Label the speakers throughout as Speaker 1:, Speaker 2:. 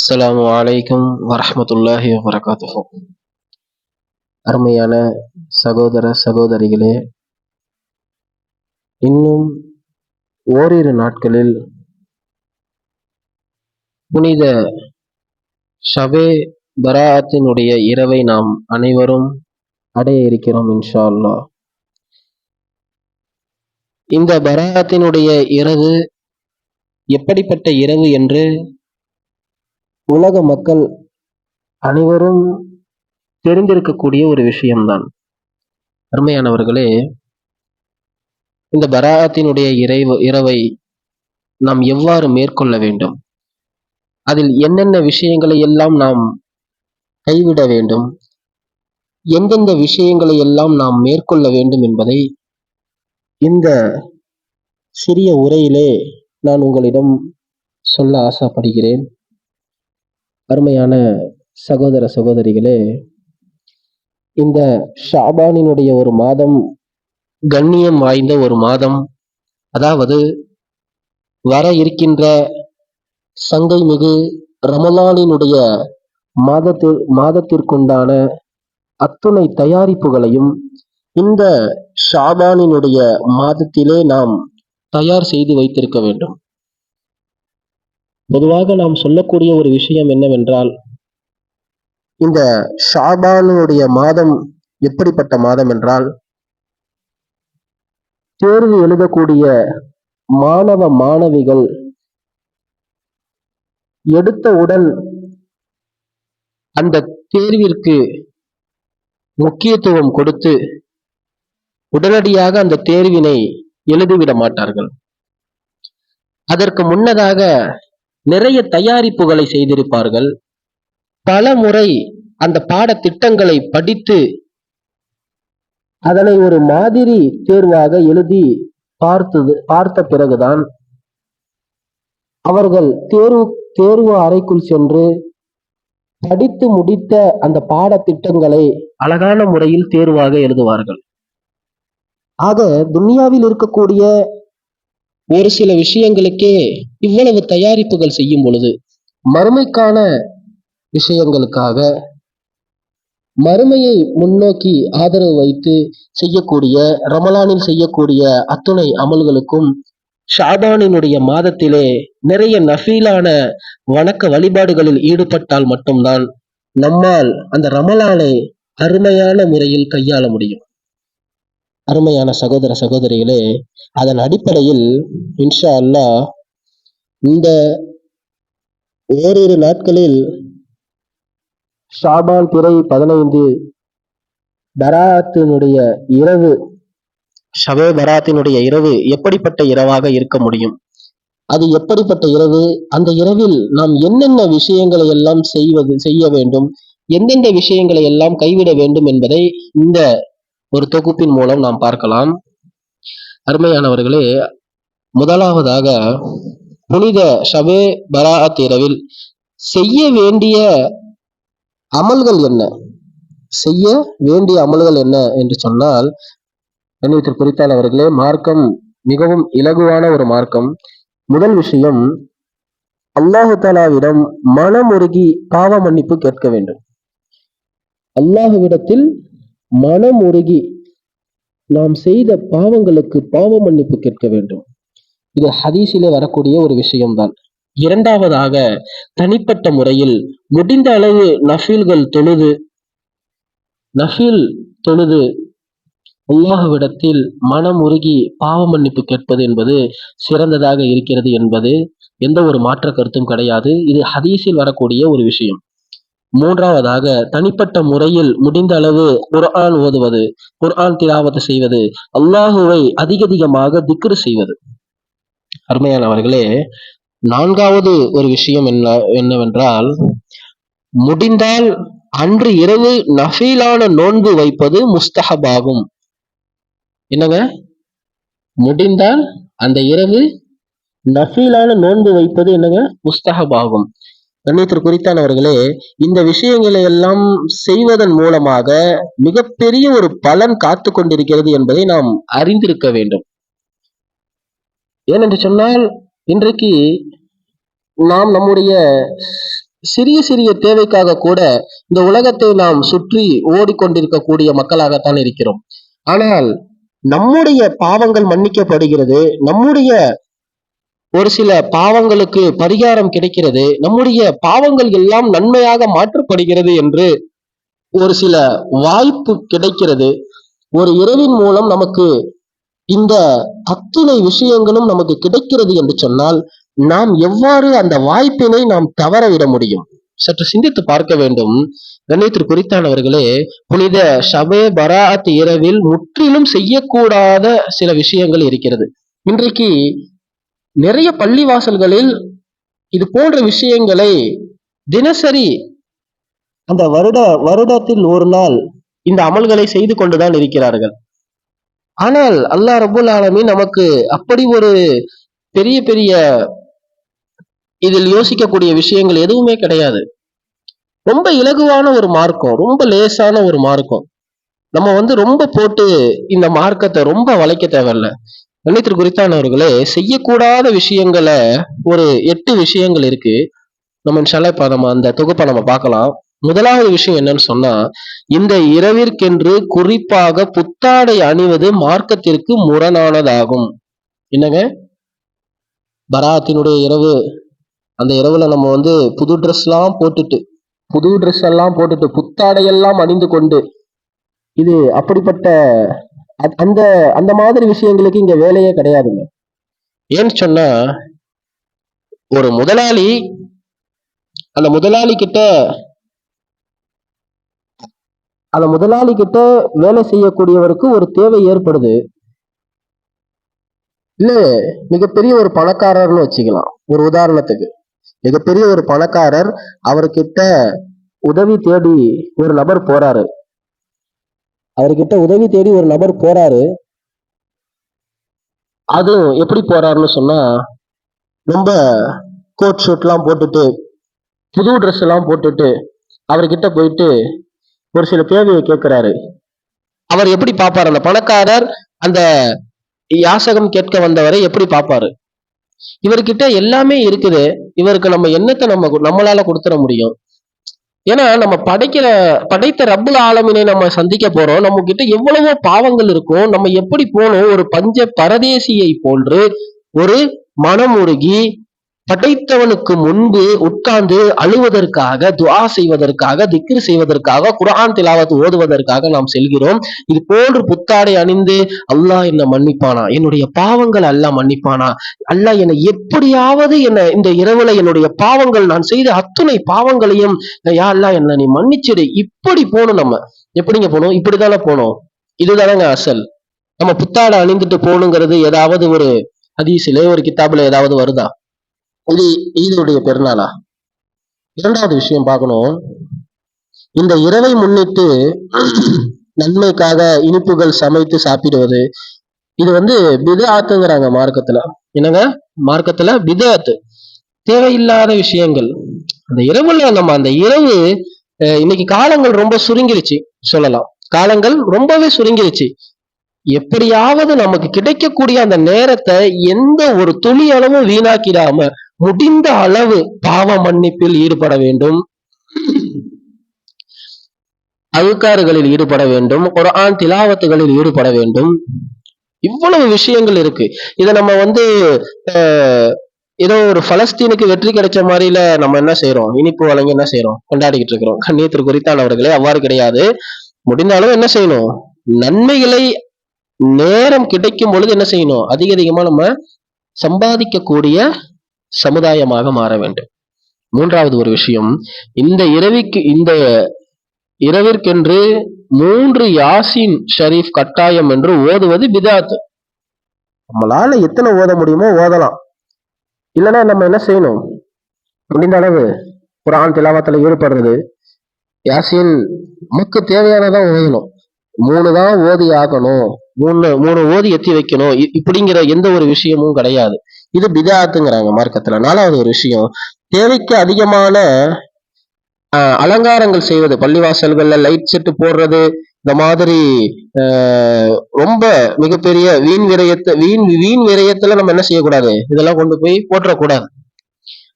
Speaker 1: அஸ்ஸலாமு அலைக்கும் வரமத்துல்லாஹி வபரகாத்துஹு. அருமையான சகோதர சகோதரிகளே இன்னும் ஓரிரு நாட்களில் புனித ஷபே பராத்தினுடைய இரவை நாம் அனைவரும் அடைய இருக்கிறோம் இன்ஷா அல்லா இந்த பராத்தினுடைய இரவு எப்படிப்பட்ட இரவு என்று உலக மக்கள் அனைவரும் தெரிந்திருக்கக்கூடிய ஒரு விஷயம்தான். அருமையானவர்களே இந்த பராத்தினுடைய இறைவு இரவை நாம் எவ்வாறு மேற்கொள்ள வேண்டும்? அதில் என்னென்ன விஷயங்களை எல்லாம் நாம் கைவிட வேண்டும்? எந்தெந்த விஷயங்களை எல்லாம் நாம் மேற்கொள்ள வேண்டும் என்பதை இந்த சிறிய உரையிலே நான் உங்களிடம் சொல்ல ஆசைப்படுகிறேன். அருமையான சகோதர சகோதரிகளே இந்த ஷாபானினுடைய ஒரு மாதம் கண்ணியம் வாய்ந்த ஒரு மாதம். அதாவது வர இருக்கின்ற சங்கை மிகு ரமலானினுடைய மாதத்தில் மாதத்திற்குண்டான அத்துணை தயாரிப்புகளையும் இந்த ஷாபானினுடைய மாதத்திலே நாம் தயார் செய்து வைத்திருக்க வேண்டும். பொதுவாக நாம் சொல்லக்கூடிய ஒரு விஷயம் என்னவென்றால் இந்த ஷாபானுடைய மாதம் எப்படிப்பட்ட மாதம் என்றால் தேர்வு எழுதக்கூடிய மாணவ மாணவிகள் எடுத்தவுடன் அந்த தேர்விற்கு முக்கியத்துவம் கொடுத்து உடனடியாக அந்த தேர்வினை எழுதிவிட மாட்டார்கள். அதற்கு முன்னதாக நிறைய தயாரிப்புகளை செய்திருப்பார்கள். பல முறை அந்த பாடத்திட்டங்களை படித்து அதனை ஒரு மாதிரி தேர்வாக எழுதி பார்த்தது பார்த்த பிறகுதான் அவர்கள் தேர்வு தேர்வு அறைக்குள் சென்று படித்து முடித்த அந்த பாடத்திட்டங்களை அழகான முறையில் தேர்வாக எழுதுவார்கள். ஆக துனியாவில் இருக்கக்கூடிய ஒரு சில விஷயங்களுக்கே இவ்வளவு தயாரிப்புகள் செய்யும் பொழுது மறுமைக்கான விஷயங்களுக்காக மறுமையை முன்னோக்கி ஆதரவு வைத்து செய்யக்கூடிய ரமலானில் செய்யக்கூடிய அத்துணை அமல்களுக்கும் ஷாபானினுடைய மாதத்திலே நிறைய நஃபீலான வணக்க வழிபாடுகளில் ஈடுபட்டால் மட்டும்தான் நம்மால் அந்த ரமலானை அருமையான முறையில் கையாள முடியும். அருமையான சகோதர சகோதரிகளே அதன் அடிப்படையில் இன்ஷா அல்லாஹ் இந்த ஓரிரு நாட்களில் ஷாபான் திரை பதினைந்து பராத்தினுடைய இரவு ஷபே பராத்தினுடைய இரவு எப்படிப்பட்ட இரவாக இருக்க முடியும்? அது எப்படிப்பட்ட இரவு? அந்த இரவில் நாம் என்னென்ன விஷயங்களை எல்லாம் செய்வது செய்ய வேண்டும்? எந்தெந்த விஷயங்களை எல்லாம் கைவிட வேண்டும் என்பதை இந்த ஒரு தொகுப்பின் மூலம் நாம் பார்க்கலாம். அருமையானவர்களே முதலாவதாக புனித ஷபே பராத் இரவில் செய்ய வேண்டிய அமல்கள் என்ன? செய்ய வேண்டிய அமல்கள் என்ன என்று சொன்னால் கண்ணியத்தில் குறித்தால் அவர்களே மார்க்கம் மிகவும் இலகுவான ஒரு மார்க்கம். முதல் விஷயம் அல்லாஹு தாலாவிடம் மனமுருகி பாவ மன்னிப்பு கேட்க வேண்டும். அல்லாஹுவிடத்தில் மனமுருகி நாம் செய்த பாவங்களுக்கு பாவ மன்னிப்பு கேட்க வேண்டும். இது ஹதீஸிலே வரக்கூடிய ஒரு விஷயம்தான். இரண்டாவதாக தனிப்பட்ட முறையில் முடிந்த அளவு நஃபீல்கள் தொழுது நஃபீல் தொழுது உல்லாவிடத்தில் மனம் உருகி பாவ மன்னிப்பு கேட்பது என்பது சிறந்ததாக இருக்கிறது என்பது எந்த ஒரு மாற்ற கருத்தும் கிடையாது. இது ஹதீஸில் வரக்கூடிய ஒரு விஷயம். மூன்றாவதாக தனிப்பட்ட முறையில் முடிந்த அளவு குர்ஆன் ஓதுவது குர்ஆன் திலாவத்து செய்வது அல்லாஹுவை அதிக அதிகமாக திக்ரு செய்வது. அருமையானவர்களே நான்காவது ஒரு விஷயம் என்ன என்னவென்றால் முடிந்தால் அன்று இரவு நஃபீலான நோன்பு வைப்பது முஸ்தஹபாகும் என்னங்க? முடிந்தால் அந்த இரவு நஃபீலான நோன்பு வைப்பது என்னங்க? முஸ்தஹபாகும் கண்ணியத்திற்கு குறித்தானவர்களே இந்த விஷயங்களை எல்லாம் செய்வதன் மூலமாக மிகப்பெரிய ஒரு பலன் காத்து கொண்டிருக்கிறது என்பதை நாம் அறிந்திருக்க வேண்டும். ஏனென்று சொன்னால் இன்றைக்கு நாம் நம்முடைய சிறிய சிறிய தேவைக்காக கூட இந்த உலகத்தை நாம் சுற்றி ஓடிக்கொண்டிருக்கக்கூடிய மக்களாகத்தான் இருக்கிறோம். ஆனால் நம்முடைய பாவங்கள் மன்னிக்கப்படுகிறது நம்முடைய ஒரு சில பாவங்களுக்கு பரிகாரம் கிடைக்கிறது. நம்முடைய பாவங்கள் எல்லாம் நன்மையாக மாற்றப்படுகிறது என்று ஒரு சில வாய்ப்பு கிடைக்கிறது. ஒரு இரவின் மூலம் நமக்கு இந்த அத்தனை விஷயங்களும் நமக்கு கிடைக்கிறது என்று சொன்னால் நாம் எவ்வாறு அந்த வாய்ப்பினை நாம் தவற விட முடியும்? சற்று சிந்தித்து பார்க்க வேண்டும். கண்ணியத்திற்கு குறித்தானவர்களே புனித ஷபே பராத் இரவில் முற்றிலும் செய்யக்கூடாத சில விஷயங்கள் இருக்கிறது. இன்றைக்கு நிறைய பள்ளிவாசல்களில் இது போன்ற விஷயங்களை தினசரி அந்த வருட வருடத்தில் ஒரு நாள் இந்த அமல்களை செய்து கொண்டுதான் இருக்கிறார்கள். ஆனால் அல்லாஹ் ரபுல் ஆலமீன் நமக்கு அப்படி ஒரு பெரிய பெரிய இதில் யோசிக்கக்கூடிய விஷயங்கள் எதுவுமே கிடையாது. ரொம்ப இலகுவான ஒரு மார்க்கம் ரொம்ப லேசான ஒரு மார்க்கம். நம்ம வந்து ரொம்ப போட்டு இந்த மார்க்கத்தை ரொம்ப வளைக்க தேவையில்ல. கண்ணியத்திற்கு குறித்தானவர்களே செய்யக்கூடாத விஷயங்களை ஒரு எட்டு விஷயங்கள் இருக்கு. நம்ம இன்ஷால்லா நம்ம அந்த தொகுப்பை நம்ம பார்க்கலாம். முதலாவது விஷயம் என்னன்னு சொன்னா இந்த இரவிற்கென்று குறிப்பாக புத்தாடை அணிவது மார்க்கத்திற்கு முரணானதாகும். என்னங்க? பராத்தினுடைய இரவு. அந்த இரவுல நம்ம வந்து புது ட்ரெஸ் எல்லாம் போட்டுட்டு புது ட்ரெஸ் எல்லாம் போட்டுட்டு புத்தாடை எல்லாம் அணிந்து கொண்டு இது அப்படிப்பட்ட அந்த அந்த மாதிரி விஷயங்களுக்கு இங்க வேலையே கிடையாதுங்க. ஏன்னு சொன்னா ஒரு முதலாளி அந்த முதலாளி கிட்ட அந்த முதலாளி கிட்ட வேலை செய்யக்கூடியவருக்கு ஒரு தேவை ஏற்படுது. இல்ல மிகப்பெரிய ஒரு பணக்காரர்னு வச்சுக்கலாம். ஒரு உதாரணத்துக்கு. மிகப்பெரிய ஒரு பணக்காரர் அவர்கிட்ட உதவி தேடி ஒரு நபர் போறாரு. அவர்கிட்ட உதவி தேடி ஒரு நபர் போறாரு. அதுவும் எப்படி போறாருன்னு சொன்னா ரொம்ப கோட் ஷூட்லாம் போட்டுட்டு புது ட்ரெஸ் எல்லாம் போட்டுட்டு அவர்கிட்ட போயிட்டு ஒரு சில தேவையை கேட்கிறாரு அவர் எப்படி பார்ப்பாரு? அந்த பணக்காரர் அந்த யாசகம் கேட்க வந்தவரை எப்படி பார்ப்பாரு? இவர்கிட்ட எல்லாமே இருக்குது. இவருக்கு நம்ம என்னத்தை நம்ம நம்மளால கொடுத்துட முடியும்? ஏன்னா நம்ம படைக்கிற படைத்த ரப்புல ஆலமினை நம்ம சந்திக்க போறோம். நம்ம கிட்ட எவ்வளவோ பாவங்கள் இருக்கும். நம்ம எப்படி போனோம்? ஒரு பஞ்ச பரதேசியை போன்று ஒரு மனமுருகி படைத்தவனுக்கு முன்பு உட்கார்ந்து அழுவதற்காக துவா செய்வதற்காக திக்ர் செய்வதற்காக குரான் திலாவத் ஓதுவதற்காக நாம் செல்கிறோம். இது போன்று புத்தாடை அணிந்து அல்லாஹ் என்ன மன்னிப்பானா? என்னுடைய பாவங்கள் அல்லாஹ் மன்னிப்பானா? அல்லாஹ் என்னை எப்படியாவது என்ன இந்த இரவுல என்னுடைய பாவங்கள் நான் செய்த அத்துணை பாவங்களையும் யா அல்லாஹ் என்ன நீ மன்னிச்சிடு. இப்படி போகணும் நம்ம. எப்படிங்க போகணும்? இப்படிதானே போகணும். இதுதானங்க அசல். நம்ம புத்தாடை அணிந்துட்டு போகணுங்கிறது ஏதாவது ஒரு ஹதீஸிலே ஒரு கிதாபுல ஏதாவது வருதா? இது ஈதுடைய பெருநாளா? இரண்டாவது விஷயம் பார்க்கணும். இந்த இரவை முன்னிட்டு நன்மைக்காக இனிப்புகள் சமைத்து சாப்பிடுவது இது வந்து பிதாத்துங்கிறாங்க மார்க்கத்துல. என்னங்க? மார்க்கத்துல பிதாத்து. தேவையில்லாத விஷயங்கள். அந்த இரவுல நம்ம அந்த இரவு இன்னைக்கு காலங்கள் ரொம்ப சுருங்கிருச்சு சொல்லலாம். காலங்கள் ரொம்பவே சுருங்கிருச்சு. எப்படியாவது நமக்கு கிடைக்கக்கூடிய அந்த நேரத்தை எந்த ஒரு துளி அளவும் வீணாக்கிடாம முடிந்த அளவு பாவ மன்னிப்பில் ஈடுபட வேண்டும். அழுக்காறுகளில் ஈடுபட வேண்டும். குர்ஆன் திலாவத்துகளில் ஈடுபட வேண்டும். இவ்வளவு விஷயங்கள் இருக்கு. இதை நம்ம வந்து ஏதோ ஒரு பலஸ்தீனுக்கு வெற்றி கிடைச்ச மாதிரில நம்ம என்ன செய்றோம்? இனிப்பு வழங்கி என்ன செய்றோம்? கொண்டாடிக்கிட்டு இருக்கிறோம். கண்ணியத்திற்கு குறித்தானவர்களே அவ்வாறு கிடையாது. முடிந்த அளவு என்ன செய்யணும்? நன்மைகளை நேரம் கிடைக்கும் பொழுது என்ன செய்யணும்? அதிக அதிகமா நம்ம சம்பாதிக்கக்கூடிய சமுதாயமாக மாற வேண்டும். மூன்றாவது ஒரு விஷயம் இந்த இரவிக்கு இந்த இரவிற்கென்று மூன்று யாசின் ஷரீஃப் கட்டாயம் என்று ஓதுவது பிதாத்து நம்மளால எத்தனை ஓத முடியுமோ ஓதலாம். இல்லைன்னா நம்ம என்ன செய்யணும்? முடிந்த அளவு குரான் திலாவத்துல ஈடுபடுறது. யாசின் நமக்கு தேவையானதான் ஓதணும். மூணு தான் ஓதி ஆகணும். மூணு மூணு ஓதி எத்தி வைக்கணும். இ- இப்படிங்கிற எந்த ஒரு விஷயமும் கிடையாது. இது பிதாத்துங்கிறாங்க மார்க்கத்துல. நாலாவது ஒரு விஷயம் தேவைக்கு அதிகமான ஆஹ், அலங்காரங்கள் செய்வது. பள்ளிவாசல்கள்ல லைட் செட்டு போடுறது இந்த மாதிரி ஆஹ், ரொம்ப மிகப்பெரிய வீண் விரயத்தை வீண் வீண் விரயத்துல நம்ம என்ன செய்யக்கூடாது? இதெல்லாம் கொண்டு போய் போட்டுறக்கூடாது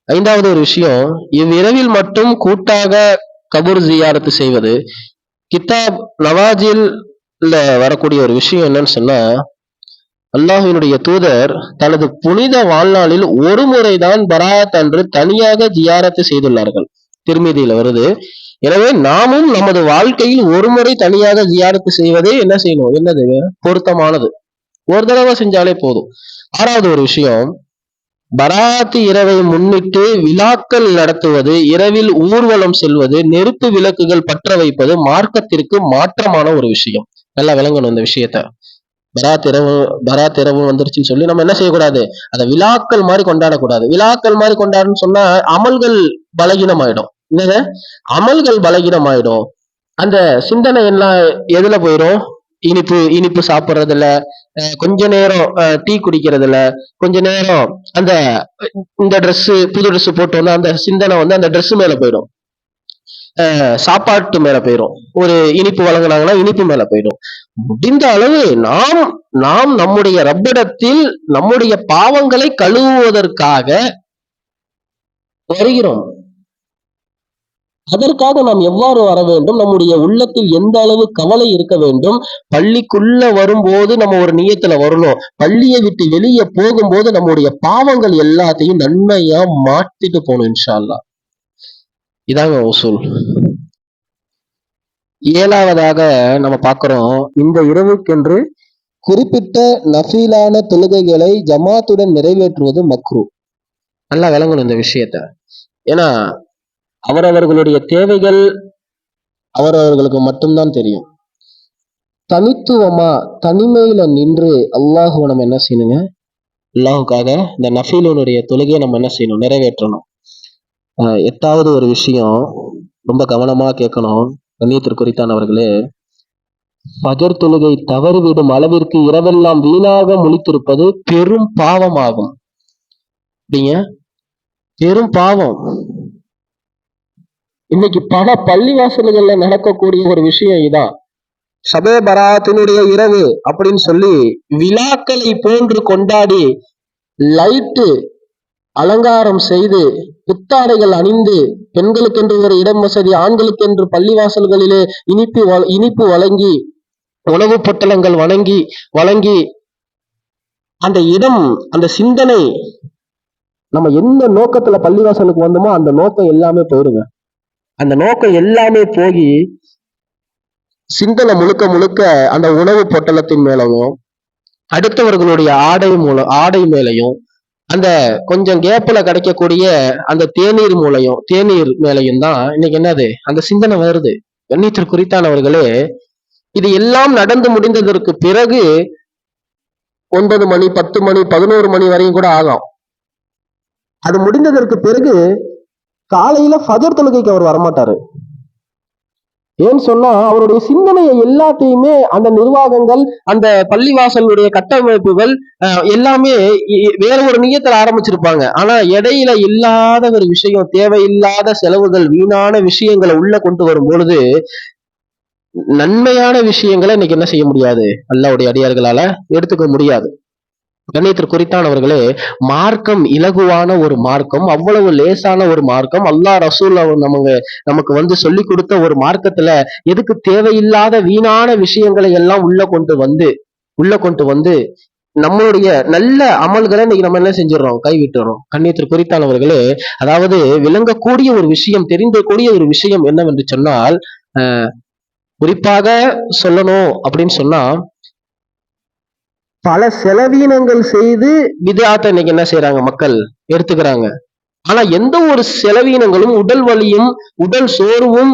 Speaker 1: ஐந்தாவது ஒரு விஷயம் இவ்விரவில் மட்டும் கூட்டாக கபூர் ஜியாரத்து செய்வது. கித்தாப் நவாஜில் வரக்கூடிய ஒரு விஷயம் என்னன்னு சொன்னா அல்லாஹினுடைய தூதர் தனது புனித வாழ்நாளில் ஒரு முறைதான் பராத் அன்று தனியாக ஜியாரத்து செய்துள்ளார்கள். திருமதியில வருது எனவே நாமும் நமது வாழ்க்கையில் ஒரு முறை தனியாக ஜியாரத்து செய்வதே என்ன செய்யணும்? என்னது? பொருத்தமானது. ஒரு தடவை செஞ்சாலே போதும். ஆறாவது ஒரு விஷயம் பராத்து இரவை முன்னிட்டு விழாக்கள் நடத்துவது இரவில் ஊர்வலம் செல்வது நெருப்பு விளக்குகள் பற்ற வைப்பது மார்க்கத்திற்கு மாற்றமான ஒரு விஷயம். நல்லா விளங்கணும் இந்த விஷயத்த. பராத் இரவு பராத் இரவு வந்துருச்சுன்னு சொல்லி நம்ம என்ன செய்யக்கூடாது? அதை விழாக்கள் மாதிரி கொண்டாடக்கூடாது. விழாக்கள் மாதிரி கொண்டாடுன்னு சொன்னா அமல்கள் பலகீனமாயிடும். என்னது? அமல்கள் பலகீனமாயிடும். அந்த சிந்தனை எல்லாம் எதுல போயிடும் இனிப்பு இனிப்பு சாப்பிட்றதுல கொஞ்ச நேரம் டீ குடிக்கிறதுல கொஞ்ச நேரம் அந்த இந்த ட்ரெஸ்ஸு புது ட்ரெஸ் போட்டு வந்து அந்த சிந்தனை வந்து அந்த ட்ரெஸ் மேல போயிடும். சாப்பாட்டு மேல போயிடும் ஒரு இனிப்பு வழங்குனாங்கன்னா இனிப்பு மேல போயிடும். முடிந்த அளவு நாம் நாம் நம்முடைய ரப்பிடத்தில் நம்முடைய பாவங்களை கழுவுவதற்காக வருகிறோம். அதற்காக நாம் எவ்வாறு வர வேண்டும்? நம்முடைய உள்ளத்தில் எந்த அளவு கவலை இருக்க வேண்டும்? பள்ளிக்குள்ள வரும்போது நம்ம ஒரு நியத்துல வரணும். பள்ளியை விட்டு வெளியே போகும்போது நம்முடைய பாவங்கள் எல்லாத்தையும் நன்மையா மாத்திட்டு போகணும் இன்ஷால்லா இதாங்க உசூல் ஏழாவதாக நம்ம பார்க்குறோம் இந்த இரவுக்கென்று குறிப்பிட்ட நஃபீலான தொழுகைகளை ஜமாத்துடன் நிறைவேற்றுவது மக்ரு. நல்லா விளங்கணும் இந்த விஷயத்த. ஏன்னா அவரவர்களுடைய தேவைகள் அவரவர்களுக்கு மட்டும்தான் தெரியும். தனித்துவமா தனிமையில நின்று அல்லாஹுவை நம்ம என்ன செய்யணுங்க? அல்லாஹுக்காக இந்த நஃபீலுடைய தொழுகையை நம்ம என்ன செய்யணும்? நிறைவேற்றணும். எட்டாவது ஒரு விஷயம் ரொம்ப கவனமா கேட்கணும். கண்ணியத்திற்குரித்தானவர்களே பஜர் தொழுகை தவறிவிடும் அளவிற்கு இரவெல்லாம் வீணாக முழித்திருப்பது பெரும் பாவமாகும். அப்படிங்க? பெரும் பாவம். இன்னைக்கு பல பள்ளிவாசல்கள்ல நடக்கக்கூடிய ஒரு விஷயம் இதான் சபே பராத்தினுடைய இரவு அப்படின்னு சொல்லி விழாக்களை போன்று கொண்டாடி லைட்டு அலங்காரம் செய்து புத்தாடைகள் அணிந்து பெண்களுக்கென்று ஒரு இடம் வசதி ஆண்களுக்கென்று பள்ளிவாசல்களிலே இனிப்பு வ- இனிப்பு வழங்கி உணவுப் பொட்டலங்கள் வழங்கி வழங்கி அந்த இடம் அந்த சிந்தனை நம்ம எந்த நோக்கத்துல பள்ளிவாசலுக்கு வந்தோமோ அந்த நோக்கம் எல்லாமே போயிடுங்க அந்த நோக்கம் எல்லாமே போய் சிந்தனை முழுக்க முழுக்க அந்த உணவு பொட்டலத்தின் மேலவும் அடுத்தவர்களுடைய ஆடை மூலம் ஆடை மேலையும் அந்த கொஞ்சம் கேப்ல கிடைக்கக்கூடிய அந்த தேநீர் மூலையும் தேநீர் மேலையும் தான் இன்னைக்கு என்னது? அந்த சிந்தனை வருது. கண்ணியத்திற்கு குறித்தானவர்களே இது எல்லாம் நடந்து முடிந்ததற்கு பிறகு ஒன்பது மணி பத்து மணி பதினோரு மணி வரையும் கூட ஆகும். அது முடிந்ததற்கு பிறகு காலையில ஃபஜர் தொழுகைக்கு அவர் வரமாட்டாரு. ஏன்னு சொன்னா அவருடைய சிந்தனையை எல்லாத்தையுமே அந்த நிர்வாகங்கள் அந்த பள்ளிவாசலுடைய கட்டமைப்புகள் எல்லாமே வேற ஒரு நியத்துல ஆரம்பிச்சிருப்பாங்க. ஆனா இடையில இல்லாத ஒரு விஷயம் தேவையில்லாத செலவுகள் வீணான விஷயங்களை உள்ள கொண்டு வரும் பொழுது நன்மையான விஷயங்களை இன்னைக்கு என்ன செய்ய முடியாது? அல்லாவுடைய அடியார்களால எடுத்துக்க முடியாது. கண்ணியத்திற்கு குறித்தானவர்களே மார்க்கம் இலகுவான ஒரு மார்க்கம் அவ்வளவு லேசான ஒரு மார்க்கம் அல்லாஹ் ரசூல் நமக்கு நமக்கு வந்து சொல்லி கொடுத்த ஒரு மார்க்கத்துல எதுக்கு தேவையில்லாத வீணான விஷயங்களை எல்லாம் உள்ள கொண்டு வந்து உள்ள கொண்டு வந்து நம்மளுடைய நல்ல அமல்களை இன்னைக்கு நம்ம என்ன செஞ்சிடறோம்? கைவிட்டுறோம். கண்ணியத்திற்கு குறித்தானவர்களே அதாவது விளங்கக்கூடிய ஒரு விஷயம் தெரிந்தக்கூடிய ஒரு விஷயம் என்னவென்று சொன்னால் குறிப்பாக சொல்லணும் அப்படின்னு சொன்னா பல செலவீனங்கள் செய்து விதாத்தை இன்னைக்கு என்ன செய்யறாங்க மக்கள்? எடுத்துக்கிறாங்க. ஆனா எந்த ஒரு செலவீனங்களும் உடல் வலியும் உடல் சோர்வும்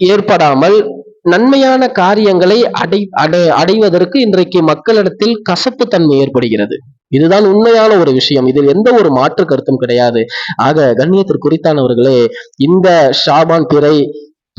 Speaker 1: ஏற்படாமல் நன்மையான காரியங்களை அடை அடை அடைவதற்கு இன்றைக்கு மக்களிடத்தில் கசப்பு தன்மை ஏற்படுகிறது. இதுதான் உண்மையான ஒரு விஷயம். இதில் எந்த ஒரு மாற்று கருத்தும் கிடையாது. ஆக கண்ணியத்திற்கு குறித்தானவர்களே இந்த ஷாபான் பிறை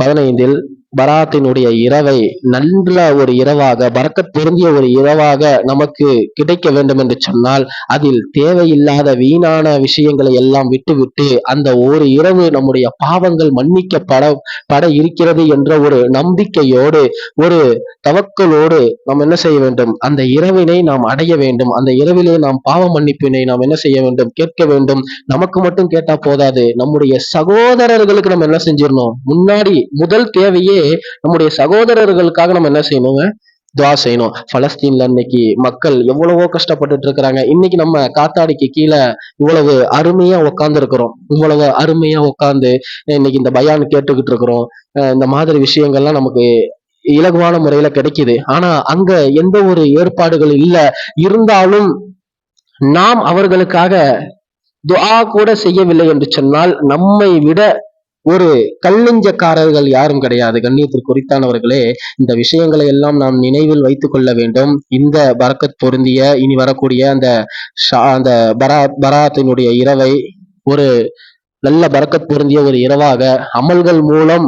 Speaker 1: பதினைந்தில் பராத்தினுடைய இரவை நல்ல ஒரு இரவாக பறக்க தெரிஞ்ச ஒரு இரவாக நமக்கு கிடைக்க வேண்டும் என்று சொன்னால் அதில் தேவையில்லாத வீணான விஷயங்களை எல்லாம் விட்டுவிட்டு அந்த ஒரு இரவு நம்முடைய பாவங்கள் மன்னிக்கப்பட பட இருக்கிறது என்ற ஒரு நம்பிக்கையோடு ஒரு தவக்கலோடு நாம் என்ன செய்ய வேண்டும்? அந்த இரவினை நாம் அடைய வேண்டும். அந்த இரவிலே நாம் பாவ மன்னிப்பினை நாம் என்ன செய்ய வேண்டும்? கேட்க வேண்டும். நமக்கு மட்டும் கேட்டா போதாது. நம்முடைய சகோதரர்களுக்கு நம்ம என்ன செஞ்சிடணும்? முன்னாடி முதல் தேவையே நம்முடைய சகோதரர்களுக்காக நம்ம என்ன செய்யணுங்க? துவா செய்யணும். பலஸ்தீன்ல இன்னைக்கு மக்கள் எவ்வளவோ கஷ்டப்பட்டுட்டு இருக்கிறாங்க. இன்னைக்கு நம்ம காத்தாடிக்கு கீழே இவ்வளவு அருமையா உட்கார்ந்து இருக்கிறோம் இவ்வளவு அருமையா உட்கார்ந்து இன்னைக்கு இந்த பயான் கேட்டுக்கிட்டு இருக்கிறோம். இந்த மாதிரி விஷயங்கள்லாம் நமக்கு இலகுவான முறையில கிடைக்குது. ஆனா அங்க எந்த ஒரு ஏற்பாடுகள் இல்ல. இருந்தாலும் நாம் அவர்களுக்காக துஆ கூட செய்யவில்லை என்று சொன்னால் நம்மை விட ஒரு கல்லெஞ்சக்காரர்கள் யாரும் கிடையாது. கண்ணியத்திற்கு குறித்தானவர்களே இந்த விஷயங்களை எல்லாம் நாம் நினைவில் வைத்துக் கொள்ள வேண்டும். இந்த பரக்கத் பொருந்திய இனி வரக்கூடிய அந்த அந்த பரா பராத்தினுடைய இரவை ஒரு நல்ல பரக்கத் பொருந்திய ஒரு இரவாக அமல்கள் மூலம்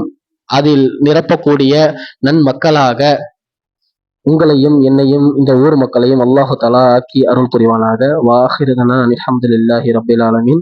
Speaker 1: அதில் நிரப்பக்கூடிய நன்மக்களாக உங்களையும் என்னையும் இந்த ஊர் மக்களையும் அல்லாஹு தலா ஆக்கி அருள் புரிவானாக. வாஹிருதனா அலமதுல்லாஹி ரபில் ஆலமீன்.